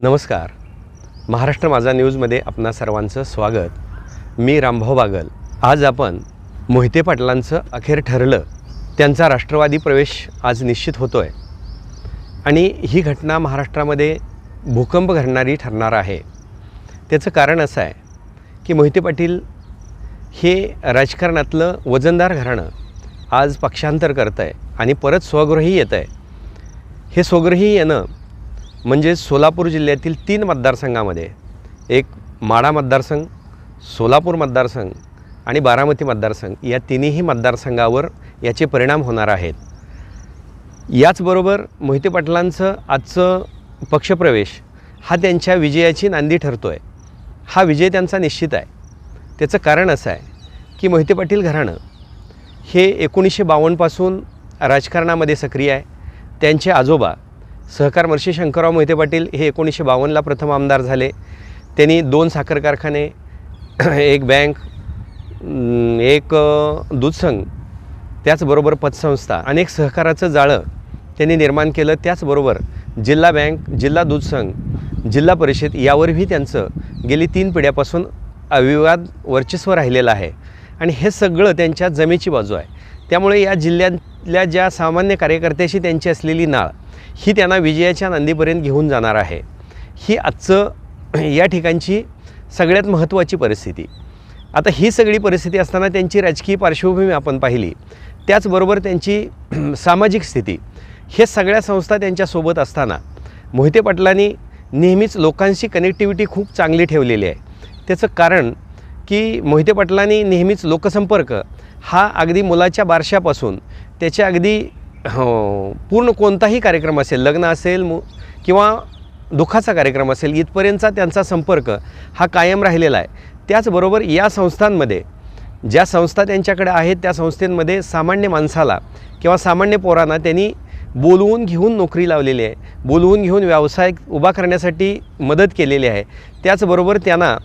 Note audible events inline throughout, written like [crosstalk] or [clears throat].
नमस्कार. महाराष्ट्र माझा न्यूजमध्ये आपणा सर्वांचं स्वागत. मी रामभाऊ बागल. आज आपण मोहिते पाटलांचं अखेर ठरलं त्यांचा राष्ट्रवादी प्रवेश आज निश्चित होतो आहे आणि ही घटना महाराष्ट्रामध्ये भूकंप घडणारी ठरणार आहे. त्याचं कारण असं आहे की मोहिते पाटील हे राजकारणातलं वजनदार घराणं आज पक्षांतर करतं आहे आणि परत स्वगृही येतं आहे हे स्वगृही येणं म्हणजे सोलापूर जिल्ह्यातील तीन मतदारसंघामध्ये एक माढा मतदारसंघ सोलापूर मतदारसंघ आणि बारामती मतदारसंघ या तिन्ही मतदारसंघावर याचे परिणाम होणार आहेत. याचबरोबर मोहिते पाटलांचं आजचं पक्षप्रवेश हा त्यांच्या विजयाची नांदी ठरतो आहे हा विजय त्यांचा निश्चित आहे. त्याचं कारण असं आहे की मोहिते पाटील घराणं हे एकोणीसशे बावन्नपासून राजकारणामध्ये सक्रिय आहे. त्यांचे आजोबा सहकार महर्षी शंकरराव मोहिते पाटील हे एकोणीसशे बावन्नला प्रथम आमदार झाले. त्यांनी दोन साखर कारखाने [clears throat] एक बँक एक दूधसंघ दूध संघ त्याचबरोबर पतसंस्था अनेक सहकाराचं जाळं त्यांनी निर्माण केलं. त्याचबरोबर जिल्हा बँक जिल्हा दूध संघ जिल्हा परिषद यावरही त्यांचं गेली तीन पिढ्यापासून अविवाद वर्चस्व राहिलेलं आहे. आणि हे सगळं त्यांच्या जमेची बाजू आहे. त्यामुळे या जिल्ह्यातल्या ज्या सामान्य कार्यकर्त्याशी त्यांची असलेली नाळ ही त्यांना विजयाच्या नांदीपर्यंत घेऊन जाणार आहे. ही आजचं [clears throat] या ठिकाणची सगळ्यात महत्त्वाची परिस्थिती. आता ही सगळी परिस्थिती असताना त्यांची राजकीय पार्श्वभूमी आपण पाहिली. त्याचबरोबर त्यांची [clears throat] सामाजिक स्थिती. हे सगळ्या संस्था त्यांच्यासोबत असताना मोहिते पाटलांनी नेहमीच लोकांशी कनेक्टिव्हिटी खूप चांगली ठेवलेली आहे. त्याचं कारण की मोहिते पाटलांनी नेहमीच लोकसंपर्क हा अगदी मुलाच्या बारशापासून त्याच्या अगदी हो, पूर्ण कोणताही कार्यक्रम असेल लग्न असेल मु किंवा दुःखाचा कार्यक्रम असेल इथपर्यंतचा त्यांचा संपर्क हा कायम राहिलेला आहे. त्याचबरोबर या संस्थांमध्ये ज्या संस्था त्यांच्याकडे आहेत त्या संस्थेमध्ये सामान्य माणसाला किंवा सामान्य पोरांना त्यांनी बोलवून घेऊन नोकरी लावलेली आहे. बोलवून घेऊन व्यवसाय उभा करण्यासाठी मदत केलेली आहे. त्याचबरोबर त्यांना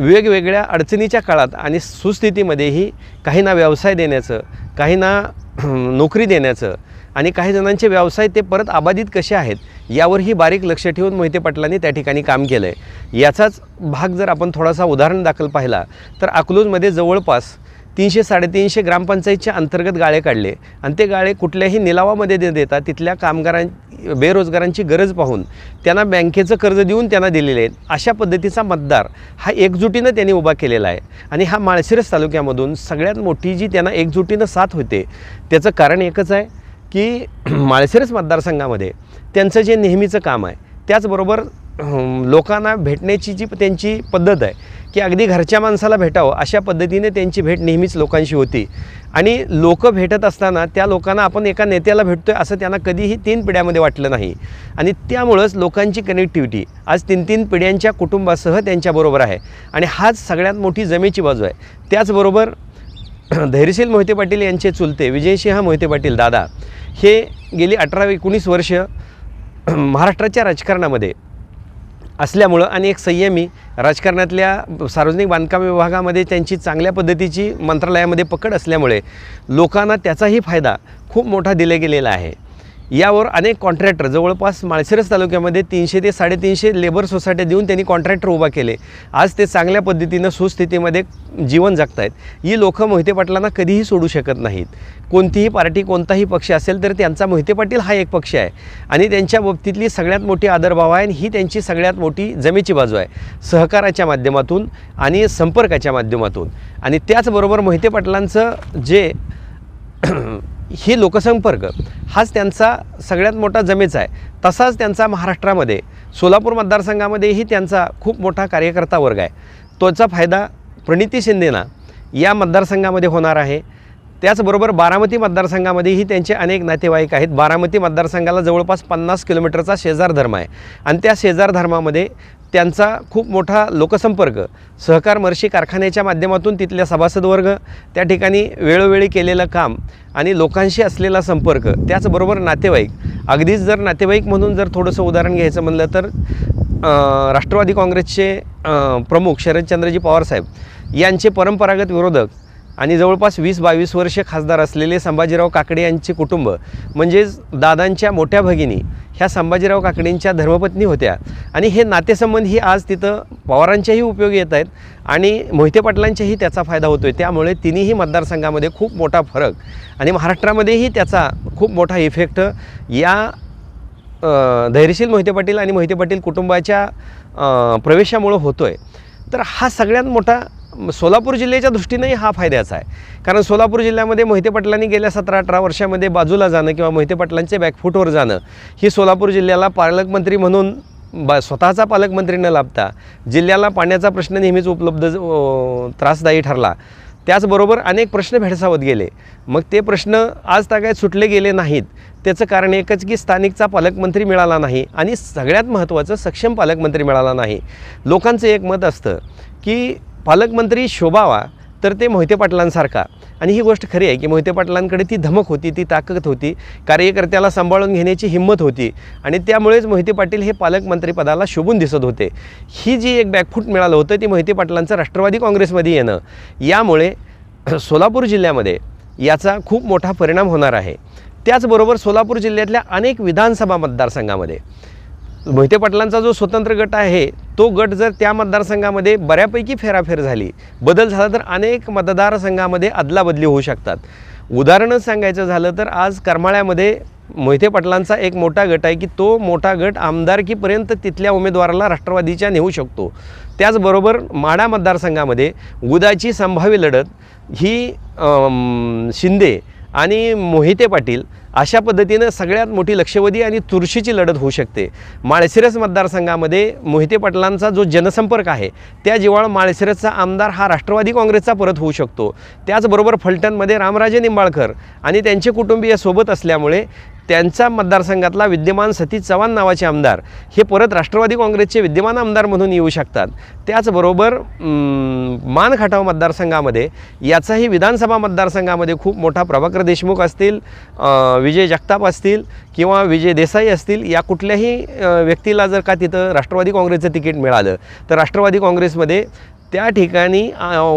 वेगवेगळ्या अडचणीच्या काळात आणि सुस्थितीमध्येही काहींना व्यवसाय देण्याचं काहींना [clears throat] नोकरी देण्याचं आणि काही जणांचे व्यवसाय ते परत आबाधित कसे आहेत यावरही बारीक लक्ष ठेवून मोहिते पाटलांनी त्या ठिकाणी काम केलं आहे याचाच भाग जर आपण थोडासा उदाहरण दाखल पाहिला तर अकलूजमध्ये जवळपास तीनशे साडेतीनशे ग्रामपंचायतच्या अंतर्गत गाळे काढले. आणि ते गाळे कुठल्याही निलावामध्ये न देता तिथल्या कामगारां बेरोजगारांची गरज पाहून त्यांना बँकेचं कर्ज देऊन त्यांना दिलेले आहेत. अशा पद्धतीचा मतदार हा एकजुटीनं त्यांनी उभा केलेला आहे. आणि हा माळशिरस तालुक्यामधून सगळ्यात मोठी जी त्यांना एकजुटीनं साथ होते त्याचं कारण एकच आहे की [clears throat] माळशिरस मतदारसंघामध्ये त्यांचं जे नेहमीचं काम आहे त्याचबरोबर लोकांना भेटण्याची जी त्यांची पद्धत आहे की अगदी घरच्या माणसाला भेटावं अशा पद्धतीने त्यांची भेट नेहमीच लोकांशी होती. आणि लोक भेटत असताना त्या लोकांना आपण एका नेत्याला भेटतोय असं त्यांना कधीही तीन पिढ्यामध्ये वाटलं नाही. आणि त्यामुळंच लोकांची कनेक्टिव्हिटी आज तीन तीन पिढ्यांच्या कुटुंबासह त्यांच्याबरोबर आहे. आणि हाच सगळ्यात मोठी जमेची बाजू आहे. त्याचबरोबर [clears throat] धैर्यशील मोहिते पाटील यांचे चुलते विजयसिंह मोहिते पाटील दादा हे गेली अठरा एकोणीस वर्ष [clears throat] महाराष्ट्राच्या राजकारणामध्ये असल्यामुळं आणि एक संयमी राजकारणातल्या सार्वजनिक बांधकाम विभागामध्ये त्यांची चांगल्या पद्धतीची मंत्रालयामध्ये पकड असल्यामुळे लोकांना त्याचाही फायदा खूप मोठा दिला गेलेला आहे. यावर अनेक कॉन्ट्रॅक्टर जवळपास माळशिरस तालुक्यामध्ये तीनशे ते साडेतीनशे लेबर सोसायट्या देऊन त्यांनी कॉन्ट्रॅक्टर उभा केले. आज ते चांगल्या पद्धतीनं सुस्थितीमध्ये जीवन जगत आहेत ही लोकं मोहिते पाटलांना कधीही सोडू शकत नाहीत. कोणतीही पार्टी कोणताही पक्ष असेल तर त्यांचा मोहिते पाटील हा एक पक्ष आहे. आणि त्यांच्या बाबतीतली सगळ्यात मोठी आदरभाव आहे आणि ही त्यांची सगळ्यात मोठी जमेची बाजू आहे. सहकाराच्या माध्यमातून आणि संपर्काच्या माध्यमातून. आणि त्याचबरोबर मोहिते पाटलांचं जे हे लोकसंपर्क हाच त्यांचा सगळ्यात मोठा जमेचा आहे. तसाच त्यांचा महाराष्ट्रामध्ये सोलापूर मतदारसंघामध्येही त्यांचा खूप मोठा कार्यकर्ता वर्ग आहे. तोचा फायदा प्रणिती शिंदेना या मतदारसंघामध्ये होणार आहे. त्याचबरोबर बारामती मतदारसंघामध्येही त्यांचे अनेक नातेवाईक आहेत. बारामती मतदारसंघाला जवळपास पन्नास किलोमीटरचा शेजार धर्म आहे. आणि त्या शेजार धर्मामध्ये त्यांचा खूप मोठा लोकसंपर्क सहकार मर्शी कारखान्याच्या माध्यमातून तिथल्या सभासदवर्ग त्या ठिकाणी वेळोवेळी केलेलं काम आणि लोकांशी असलेला संपर्क त्याचबरोबर नातेवाईक. अगदीच जर नातेवाईक म्हणून जर थोडंसं उदाहरण घ्यायचं म्हणलं तर राष्ट्रवादी काँग्रेसचे प्रमुख शरदचंद्रजी पवारसाहेब यांचे परंपरागत विरोधक आणि जवळपास वीस बावीस वर्ष खासदार असलेले संभाजीराव काकडे यांचे कुटुंब म्हणजेच दादांच्या मोठ्या भगिनी ह्या संभाजीराव काकडेंच्या धर्मपत्नी होत्या. आणि हे नातेसंबंध ही आज तिथं पवारांच्याही उपयोगी येत आहेत आणि मोहिते पाटलांच्याही त्याचा फायदा होतो आहे त्यामुळे तिन्ही मतदारसंघामध्ये खूप मोठा फरक आणि महाराष्ट्रामध्येही त्याचा खूप मोठा इफेक्ट या धैर्यशील मोहिते पाटील आणि मोहिते पाटील कुटुंबाच्या प्रवेशामुळं होतो आहे तर हा सगळ्यात मोठा सोलापूर जिल्ह्याच्या दृष्टीनेही हा फायद्याचा आहे. कारण सोलापूर जिल्ह्यामध्ये मोहिते पाटलांनी गेल्या सतरा अठरा वर्षामध्ये बाजूला जाणं किंवा मोहिते पाटलांचे बॅकफूटवर जाणं ही सोलापूर जिल्ह्याला पालकमंत्री म्हणून बा स्वतःचा पालकमंत्री न लाभता जिल्ह्याला पाण्याचा प्रश्न नेहमीच उपलब्ध त्रासदायी ठरला. त्याचबरोबर अनेक प्रश्न भेडसावत गेले. मग ते प्रश्न आज तागायत सुटले गेले नाहीत. त्याचं कारण एकच की स्थानिकचा पालकमंत्री मिळाला नाही आणि सगळ्यात महत्त्वाचं सक्षम पालकमंत्री मिळाला नाही. लोकांचं एक मत असतं की पालकमंत्री शोभावा तर ते मोहिते पाटलांसारखा. आणि ही गोष्ट खरी आहे की मोहिते पाटलांकडे ती धमक होती ती ताकद होती कार्यकर्त्याला सांभाळून घेण्याची हिंमत होती. आणि त्यामुळेच मोहिते पाटील हे पालकमंत्रीपदाला शोभून दिसत होते. ही जी एक बॅकफूट मिळालं होतं ती मोहिते पाटलांचं राष्ट्रवादी काँग्रेसमध्ये येणं. यामुळे [clears throat] सोलापूर जिल्ह्यामध्ये याचा खूप मोठा परिणाम होणार आहे. त्याचबरोबर सोलापूर जिल्ह्यातल्या अनेक विधानसभा मतदारसंघामध्ये. मोहिते पाटलांचा जो स्वतंत्र गट आहे तो गट जर त्या मतदारसंघामध्ये बऱ्यापैकी फेराफेर झाली बदल झाला तर अनेक मतदारसंघामध्ये अदलाबदली होऊ शकतात. उदाहरणच सांगायचं झालं तर आज करमाळ्यामध्ये मोहिते पाटलांचा एक मोठा गट आहे की तो मोठा गट आमदारकीपर्यंत तिथल्या उमेदवाराला राष्ट्रवादीच्या नेऊ शकतो. त्याचबरोबर माडा मतदारसंघामध्ये उदाची संभाव्य लढत ही शिंदे आणि मोहिते पाटील अशा पद्धतीनं सगळ्यात मोठी लक्षवेधी आणि तुळशीची लढत होऊ शकते. माळशिरस मतदारसंघामध्ये मोहिते पाटलांचा जो जनसंपर्क आहे त्या जिवाळ माळशिरसचा आमदार हा राष्ट्रवादी काँग्रेसचा परत होऊ शकतो. त्याचबरोबर फलटणमध्ये रामराजे निंबाळकर आणि त्यांचे कुटुंबीय सोबत असल्यामुळे त्यांचा मतदारसंघातला विद्यमान सतीश चव्हाण नावाचे आमदार हे परत राष्ट्रवादी काँग्रेसचे विद्यमान आमदार म्हणून येऊ शकतात. त्याचबरोबर अं, मान खटाव मतदारसंघामध्ये याचाही विधानसभा मतदारसंघामध्ये खूप मोठा प्रभाकर देशमुख असतील विजय जगताप असतील किंवा विजय देसाई असतील या कुठल्याही व्यक्तीला जर का तिथं राष्ट्रवादी काँग्रेसचं तिकीट मिळालं तर राष्ट्रवादी काँग्रेसमध्ये त्या ठिकाणी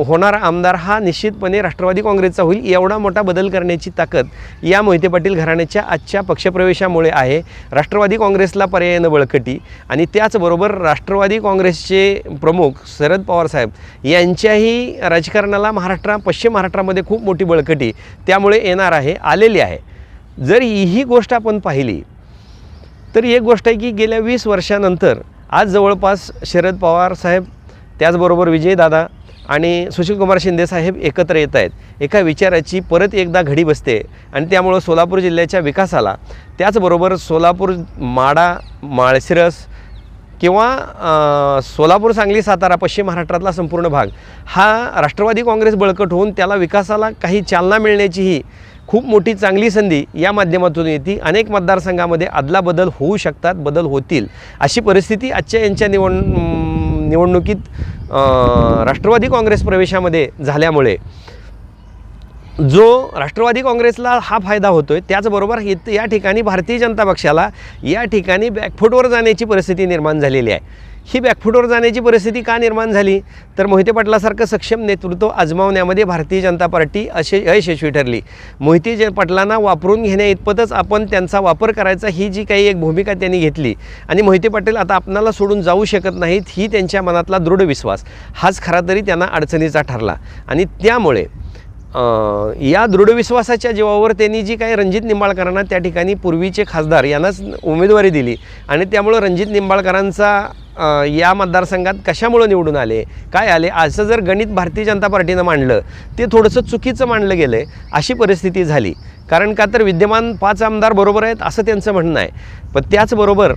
होणारा आमदार हा निश्चितपणे राष्ट्रवादी काँग्रेसचा होईल एवढा मोठा बदल करण्याची ताकद या मोहिते पाटील घराण्याच्या आजच्या पक्षप्रवेशामुळे आहे. राष्ट्रवादी काँग्रेसला पर्यायानं बळकटी आणि त्याचबरोबर राष्ट्रवादी काँग्रेसचे प्रमुख शरद पवार साहेब यांच्याही राजकारणाला महाराष्ट्रा पश्चिम महाराष्ट्रामध्ये खूप मोठी बळकटी त्यामुळे येणार आहे आलेली आहे. जर ही गोष्ट आपण पाहिली तर एक गोष्ट आहे की गेल्या वीस वर्षानंतर आज जवळपास शरद पवार साहेब त्याचबरोबर विजयदादा आणि सुशीलकुमार शिंदे साहेब एकत्र येत आहेत. एका विचाराची परत एकदा घडी बसते आणि त्यामुळं सोलापूर जिल्ह्याच्या विकासाला त्याचबरोबर सोलापूर माडा माळशिरस किंवा सोलापूर सांगली सातारा पश्चिम महाराष्ट्रातला संपूर्ण भाग हा राष्ट्रवादी काँग्रेस बळकट होऊन त्याला विकासाला काही चालना मिळण्याचीही खूप मोठी चांगली संधी या माध्यमातून येते. अनेक मतदारसंघामध्ये अदलाबदल होऊ शकतात बदल होतील अशी परिस्थिती आजच्या यांच्या निवड निवडणुकीत राष्ट्रवादी काँग्रेस प्रवेशामध्ये झाल्यामुळे जो राष्ट्रवादी काँग्रेसला हा फायदा होतोय त्याचबरोबर हे या ठिकाणी भारतीय जनता पक्षाला या ठिकाणी बॅकफुटवर जाण्याची परिस्थिती निर्माण झालेली आहे. ही बॅकफूटवर जाण्याची परिस्थिती का निर्माण झाली? तर मोहिते पाटलासारखं सक्षम नेतृत्व आजमावण्यामध्ये भारतीय जनता पार्टी असे अयशस्वी ठरली. मोहिते ज पाटलांना वापरून घेण्या इतपतच आपण त्यांचा वापर करायचा ही जी काही एक भूमिका त्यांनी घेतली. आणि मोहिते पाटील आता आपणाला सोडून जाऊ शकत नाहीत ही त्यांच्या मनातला दृढ विश्वास. हाच खरा तरी त्यांना अडचणीचा ठरला. आणि त्यामुळे या दृढविश्वासाच्या जीवावर त्यांनी जी काही रणजित निंबाळकरांना त्या ठिकाणी पूर्वीचे खासदार यांनाच उमेदवारी दिली. आणि त्यामुळं रणजित निंबाळकरांचा या मतदारसंघात कशामुळं निवडून आले? काय आले? असं जर गणित भारतीय जनता पार्टीनं मांडलं ते थोडंसं चुकीचं मांडलं गेलं आहे अशी परिस्थिती झाली. कारण का तर विद्यमान पाच आमदार बरोबर आहेत असं त्यांचं म्हणणं आहे. पण त्याचबरोबर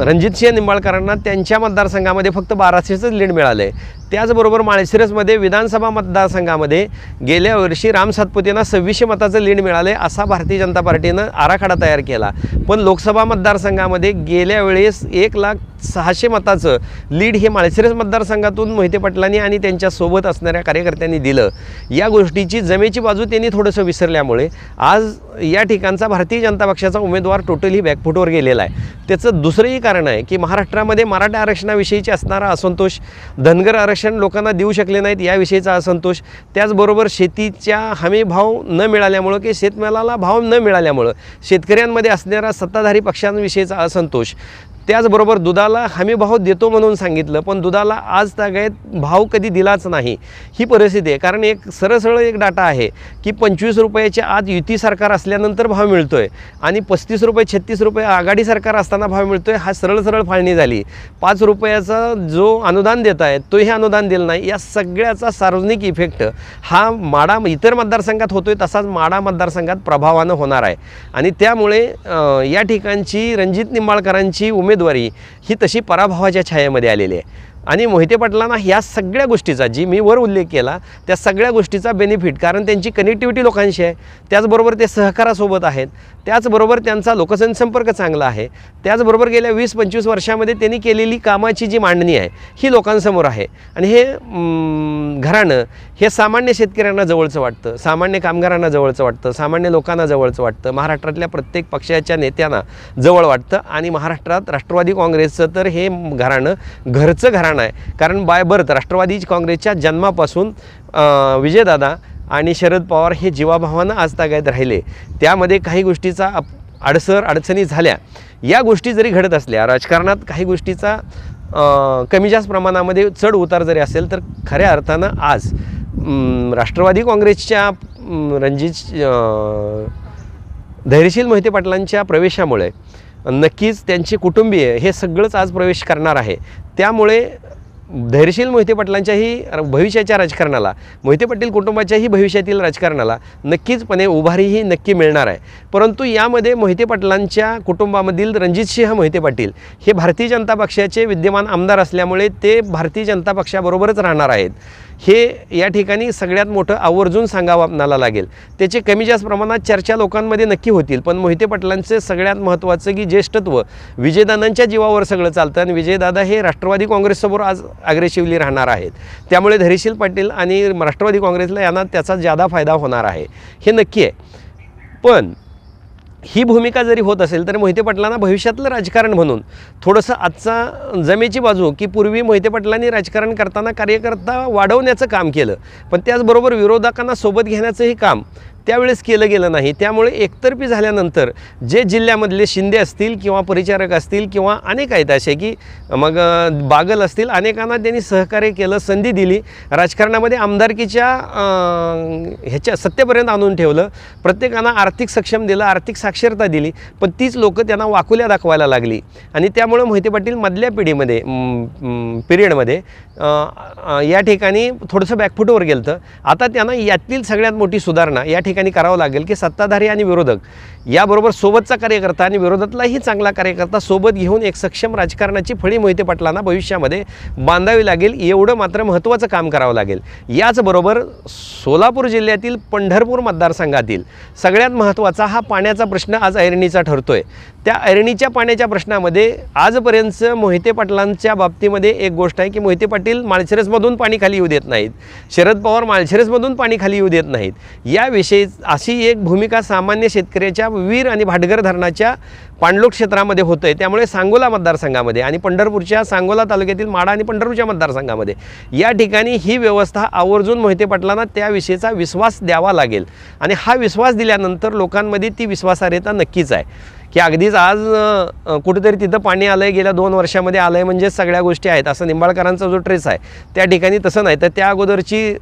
रणजितसिंह निंबाळकरांना त्यांच्या मतदारसंघामध्ये फक्त बाराशेचंच लीड मिळालं आहे त्याचबरोबर माळशिरसमध्ये विधानसभा मतदारसंघामध्ये गेल्या वर्षी राम सातपुतेंना सव्वीसशे मताचं लीड मिळालं आहे असा भारतीय जनता पार्टीनं आराखडा तयार केला. पण लोकसभा मतदारसंघामध्ये गेल्या वेळेस एक लाख सहाशे मताचं लीड हे माळशिरस मतदारसंघातून मोहिते पाटलांनी आणि त्यांच्यासोबत असणाऱ्या कार्यकर्त्यांनी दिलं. या गोष्टीची जमेची बाजू त्यांनी थोडंसं विसरल्यामुळे आज या ठिकाणचा भारतीय जनता पक्षाचा उमेदवार टोटली बॅकफुटवर गेलेला आहे. त्याचं दुसरंही कारण आहे की महाराष्ट्रामध्ये मराठा आरक्षणाविषयीची असणारा असंतोष धनगर आरक्षण लोकांना देऊ शकले नाहीत याविषयीचा असंतोष. त्याचबरोबर शेतीच्या हमी भाव न मिळाल्यामुळं की शेतमालाला भाव न मिळाल्यामुळं शेतकऱ्यांमध्ये असणारा सत्ताधारी पक्षांविषयीचा असंतोष. त्याचबरोबर दुधाला हमी भाव देतो म्हणून सांगितलं पण दुधाला आज तागायत भाव कधी दिलाच नाही. ही परिस्थिती आहे. कारण एक सरळ सरळ एक डाटा आहे की पंचवीस रुपयाच्या आज युती सरकार असल्यानंतर भाव मिळतो आहे आणि पस्तीस रुपये छत्तीस रुपये आघाडी सरकार असताना भाव मिळतो आहे हा सरळ सरळ फाळणी झाली. पाच रुपयाचा जो अनुदान देत आहे तोही अनुदान दिलं नाही. या सगळ्याचा सार्वजनिक इफेक्ट हा माडा इतर मतदारसंघात होतोय तसाच माडा मतदारसंघात प्रभावानं होणार आहे. आणि त्यामुळे या ठिकाणची रणजित निंबाळकरांची उमेद उमेदवारी ही तशी पराभवाच्या छायेमध्ये आलेली आहे. आणि मोहिते पाटलांना ह्या सगळ्या गोष्टीचा जी मी वर उल्लेख केला त्या सगळ्या गोष्टीचा बेनिफिट कारण त्यांची कनेक्टिव्हिटी लोकांशी आहे त्याचबरोबर ते सहकारासोबत आहेत त्याचबरोबर त्यांचा लोकसंसंपर्क चांगला आहे त्याचबरोबर गेल्या वीस पंचवीस वर्षामध्ये त्यांनी केलेली कामाची जी मांडणी आहे ही लोकांसमोर आहे. आणि हे घराणं हे सामान्य शेतकऱ्यांना जवळचं वाटतं सामान्य कामगारांना जवळचं वाटतं सामान्य लोकांना जवळचं वाटतं महाराष्ट्रातल्या प्रत्येक पक्षाच्या नेत्यांना जवळ वाटतं आणि महाराष्ट्रात राष्ट्रवादी काँग्रेसचं तर हे घराणं घरचं घराणं आहे कारण बाय बर्थ राष्ट्रवादी काँग्रेसच्या जन्मापासून विजयदादा आणि शरद पवार हे जीवाभावानं आज तागायत राहिले. त्यामध्ये काही गोष्टीचा अप अडसर अडचणी झाल्या. या गोष्टी जरी घडत असल्या राजकारणात काही गोष्टीचा कमी जास्त प्रमाणामध्ये चढ उतार जरी असेल तर खऱ्या अर्थानं आज राष्ट्रवादी काँग्रेसच्या रणजित धैर्यशील मोहिते पाटलांच्या प्रवेशामुळे नक्कीच त्यांचे कुटुंबीय हे सगळंच आज प्रवेश करणार आहे. त्यामुळे धैर्यशील मोहिते पाटलांच्याही भविष्याच्या राजकारणाला मोहिते पाटील कुटुंबाच्याही भविष्यातील राजकारणाला नक्कीचपणे उभारीही नक्की मिळणार आहे. परंतु यामध्ये मोहिते पाटलांच्या कुटुंबामधील रणजितसिंह मोहिते पाटील हे भारतीय जनता पक्षाचे विद्यमान आमदार असल्यामुळे ते भारतीय जनता पक्षाबरोबरच राहणार आहेत. हे या ठिकाणी सगळ्यात मोठं आवर्जून सांगावं आपणाला लागेल. त्याचे कमी जास्त प्रमाणात चर्चा लोकांमध्ये नक्की होतील पण मोहिते पाटलांचे सगळ्यात महत्त्वाचं की ज्येष्ठत्व विजयदादांच्या जीवावर सगळं चालतं आणि विजयदादा हे राष्ट्रवादी काँग्रेससमोर आज अग्रेसिव्हली राहणार आहेत. त्यामुळे धैर्यशील पाटील आणि राष्ट्रवादी काँग्रेसला यांना त्याचा जादा फायदा होणार आहे. हे नक्की आहे. पण ही भूमिका जरी होत असेल तर मोहिते पाटलांना भविष्यातलं राजकारण म्हणून थोडंसं आजचा जमेची बाजू की पूर्वी मोहिते पाटलांनी राजकारण करताना कार्यकर्ता वाढवण्याचं काम केलं पण त्याचबरोबर विरोधकांना सोबत घेण्याचंही काम त्यावेळेस केलं गेलं नाही. त्यामुळे एकतर्फी झाल्यानंतर जे जिल्ह्यामधले शिंदे असतील किंवा परिचारक असतील किंवा अनेक आहेत असे की मग बागल असतील अनेकांना त्यांनी सहकार्य केलं संधी दिली. राजकारणामध्ये आमदारकीच्या ह्याच्या सत्तेपर्यंत आणून ठेवलं. प्रत्येकांना आर्थिक सक्षम दिलं आर्थिक साक्षरता दिली. पण तीच लोकं त्यांना वाकुल्या दाखवायला लागली. आणि त्यामुळं मोहिते पाटील मधल्या पिढीमध्ये पिरियडमध्ये या ठिकाणी थोडंसं बॅकफुटवर गेलं आता त्यांना यातील सगळ्यात मोठी सुधारणा या ठिकाणी करावं लागेल की सत्ताधारी आणि विरोधक याबरोबर सोबतचा कार्यकर्ता आणि विरोधातलाही चांगला कार्यकर्ता सोबत घेऊन एक सक्षम राजकारणाची फळी मोहिते पाटलांना भविष्यामध्ये बांधावी लागेल एवढं मात्र महत्त्वाचं काम करावं लागेल. याचबरोबर सोलापूर जिल्ह्यातील पंढरपूर मतदारसंघातील सगळ्यात महत्त्वाचा हा पाण्याचा प्रश्न आज ऐरणीचा ठरतो आहे त्या ऐरणीच्या पाण्याच्या प्रश्नामध्ये आजपर्यंत मोहिते पाटलांच्या बाबतीमध्ये एक गोष्ट आहे की मोहिते पाटील माळशिरसमधून पाणी खाली येऊ देत नाहीत. शरद पवार माळशिरसमधून पाणी खाली येऊ देत नाहीत. याविषयी अशी एक भूमिका सामान्य शेतकऱ्याच्या वीर आणि भाटघर धरणाच्या पाणलोट क्षेत्रामध्ये होतं आहे त्यामुळे सांगोला मतदारसंघामध्ये आणि पंढरपूरच्या सांगोला तालुक्यातील माडा आणि पंढरपूरच्या मतदारसंघामध्ये या ठिकाणी ही व्यवस्था आवर्जून मोहिते पाटलांना त्याविषयीचा विश्वास द्यावा लागेल. आणि हा विश्वास दिल्यानंतर लोकांमध्ये ती विश्वासार्हता नक्कीच आहे. की अगदीच आज कुठेतरी तिथं पाणी आलं आहे गेल्या दोन वर्षामध्ये आलं आहे म्हणजे सगळ्या गोष्टी आहेत. असं निंबाळकरांचा जो ट्रेस आहे त्या ठिकाणी तसं नाही. तर त्या अगोदरची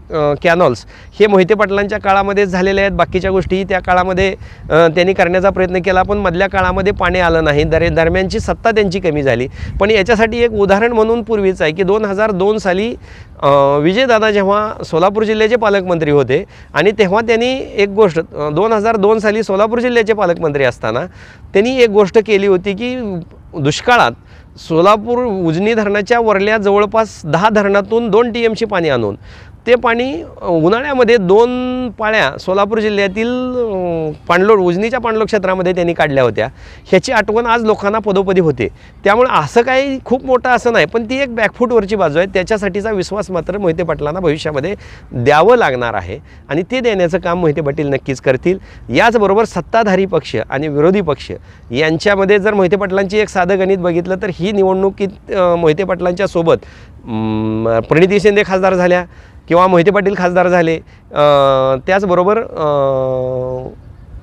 कॅनॉल्स हे मोहिते पाटलांच्या काळामध्येच झालेले आहेत. बाकीच्या गोष्टी त्या काळामध्ये त्यांनी करण्याचा प्रयत्न केला पण मधल्या काळामध्ये पाणी आलं नाही. दर दरम्यानची सत्ता त्यांची कमी झाली. पण याच्यासाठी एक उदाहरण म्हणून पूर्वीच आहे की दोन हजार दोन साली विजयदादा जेव्हा सोलापूर जिल्ह्याचे पालकमंत्री होते आणि तेव्हा त्यांनी एक गोष्ट दोन हजार दोन साली सोलापूर जिल्ह्याचे पालकमंत्री असताना त्यांनी एक गोष्ट केली होती की दुष्काळात सोलापूर उजनी धरणाच्या वरल्या जवळपास दहा धरणातून दोन टी एमची पाणी आणून ते पाणी उन्हाळ्यामध्ये दोन पाळ्या सोलापूर जिल्ह्यातील अ, पाणलोट उजनीच्या पाणलोट क्षेत्रामध्ये त्यांनी काढल्या होत्या. ह्याची आठवण आज लोकांना पदोपदी होते. त्यामुळे असं काही खूप मोठं असं नाही पण ती एक बॅकफूटवरची बाजू आहे. त्याच्यासाठीचा विश्वास मात्र मोहिते पाटलांना भविष्यामध्ये द्यावं लागणार आहे. आणि ते देण्याचं काम मोहिते पाटील नक्कीच करतील. याचबरोबर सत्ताधारी पक्ष आणि विरोधी पक्ष यांच्यामध्ये जर मोहिते पाटलांची एक साधं गणित बघितलं तर ही निवडणुकीत मोहिते पाटलांच्या सोबत प्रणिती शिंदे खासदार झाल्या. किंवा मोहिते पाटील खासदार झाले त्याचबरोबर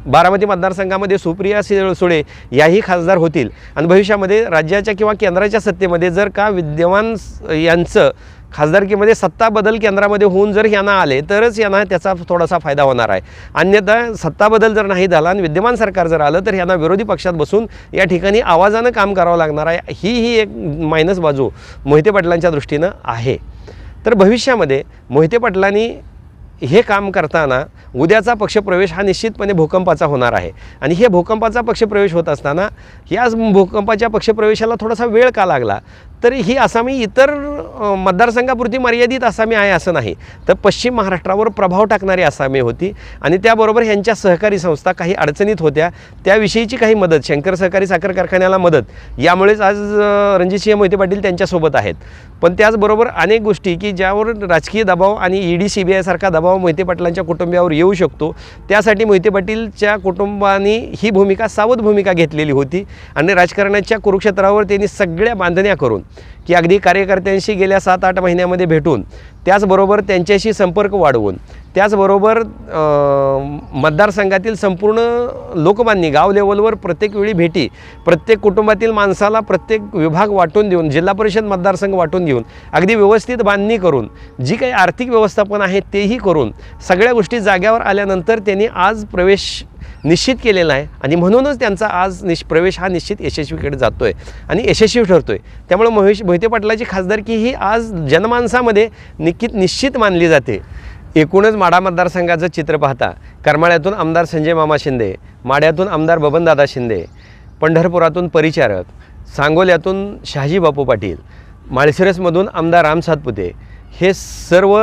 बारामती मतदारसंघामध्ये सुप्रिया सि- सुळे याही खासदार होतील. आणि भविष्यामध्ये राज्याच्या किंवा केंद्राच्या सत्तेमध्ये जर का विद्यमान यांचं खासदारकीमध्ये सत्ता बदल केंद्रामध्ये होऊन जर यांना आले तरच यांना त्याचा थोडासा फायदा होणार आहे. अन्यथा सत्ता बदल जर नाही झाला आणि विद्यमान सरकार जर आलं तर यांना विरोधी पक्षात बसून या ठिकाणी आवाजानं काम करावं लागणार आहे. ही ही एक मायनस बाजू मोहिते पाटलांच्या दृष्टीनं आहे. तर भविष्यामध्ये मोहिते पाटलांनी हे काम करताना उद्याचा पक्षप्रवेश हा निश्चितपणे भूकंपाचा होणार आहे. आणि हे भूकंपाचा पक्षप्रवेश होत असताना याच भूकंपाच्या पक्षप्रवेशाला थोडासा वेळ का लागला? तरी ही आसामी इतर मतदारसंघापुरती मर्यादित आसामी आहे असं नाही. तर पश्चिम महाराष्ट्रावर प्रभाव टाकणारी आसामी होती आणि त्याबरोबर ह्यांच्या सहकारी संस्था काही अडचणीत होत्या. त्याविषयीची काही मदत शंकर सहकारी साखर कारखान्याला मदत यामुळेच आज रणजित रणजितसिंह मोहिते पाटील त्यांच्यासोबत आहेत. पण त्याचबरोबर अनेक गोष्टी की ज्यावर राजकीय दबाव आणि ईडी सी बी आयसारखा दबाव मोहिते पाटलांच्या कुटुंबियावर येऊ शकतो. त्यासाठी मोहिते पाटीलच्या कुटुंबाने ही भूमिका सावध भूमिका घेतलेली होती आणि राजकारणाच्या कुरुक्षेत्रावर त्यांनी सगळ्या बांधण्या करून की अगदी कार्यकर्त्यांशी गेल्या सात आठ महिन्यामध्ये भेटून त्याचबरोबर त्यांच्याशी संपर्क वाढवून त्याचबरोबर मतदारसंघातील संपूर्ण लोकमान्य गाव लेवलवर प्रत्येक वेळी भेटी प्रत्येक कुटुंबातील माणसाला प्रत्येक विभाग वाटून देऊन जिल्हा परिषद मतदारसंघ वाटून देऊन अगदी व्यवस्थित बांधणी करून जी काही आर्थिक व्यवस्थापन आहे तेही करून सगळ्या गोष्टी जाग्यावर आल्यानंतर त्यांनी आज प्रवेश निश्चित केलेला आहे. आणि म्हणूनच त्यांचा आज निश प्रवेश हा निश्चित यशस्वीकडे जातो आहे आणि यशस्वी ठरतो आहे त्यामुळे महेश मोहिते पाटलाची खासदारकी ही आज जनमानसामध्ये निश्चित निश्चित मानली जाते. एकूणच माढा मतदारसंघाचं चित्र पाहता करमाळ्यातून आमदार संजय मामा शिंदे माड्यातून आमदार बबनदादा शिंदे पंढरपुरातून परिचारक सांगोल्यातून शहाजी बापू पाटील माळशिरसमधून आमदार राम सातपुते हे सर्व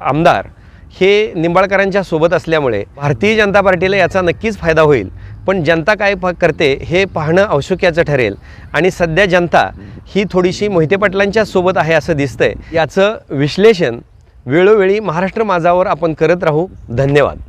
आमदार हे निंबाळकरांच्या सोबत असल्यामुळे भारतीय जनता पार्टीला याचा नक्कीच फायदा होईल. पण जनता काय करते हे पाहणं औशक्याचं ठरेल. आणि सध्या जनता ही थोडीशी मोहिते पाटलांच्या सोबत आहे असं दिसतंय. याचं विश्लेषण वेळोवेळी महाराष्ट्र माझावर आपण करत राहू. धन्यवाद.